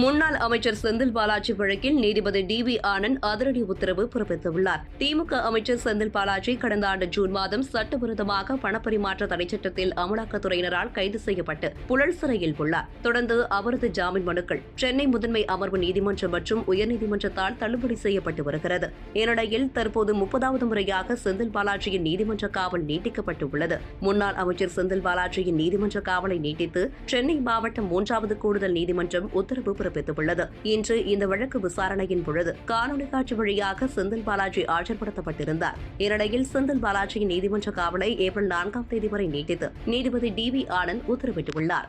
முன்னாள் அமைச்சர் செந்தில் பாலாஜி வழக்கில் நீதிபதி டி வி ஆனந்த் அதிரடி உத்தரவு பிறப்பித்துள்ளார். திமுக அமைச்சர் செந்தில் பாலாஜி கடந்த ஆண்டு ஜூன் மாதம் சட்டவிரோதமாக பணப்பரிமாற்ற தடைச்சட்டத்தில் அமலாக்கத்துறையினரால் கைது செய்யப்பட்டு புழல் சிறையில் உள்ளார். தொடர்ந்து அவரது ஜாமீன் மனுக்கள் சென்னை முதன்மை அமர்வு நீதிமன்றம் மற்றும் உயர்நீதிமன்றத்தால் தள்ளுபடி செய்யப்பட்டு வருகிறது. இந்நிலையில் தற்போது முப்பதாவது முறையாக செந்தில் பாலாஜியின் நீதிமன்ற காவல் நீட்டிக்கப்பட்டுள்ளது. முன்னாள் அமைச்சர் செந்தில் பாலாஜியின் நீதிமன்ற காவலை நீட்டித்து சென்னை மாவட்டம் மூன்றாவது கூடுதல் நீதிமன்றம் உத்தரவு பிறப்பித்துள்ளது இன்று இந்த வழக்கு விசாரணையின் பொழுது காணொலி காட்சி வழியாக செந்தில் பாலாஜி ஆஜர்படுத்தப்பட்டிருந்தார். இந்நிலையில் செந்தில் பாலாஜியின் நீதிமன்ற காவலை ஏப்ரல் நான்காம் தேதி வரை நீட்டித்து நீதிபதி டி வி ஆனந்த் உத்தரவிட்டுள்ளார்.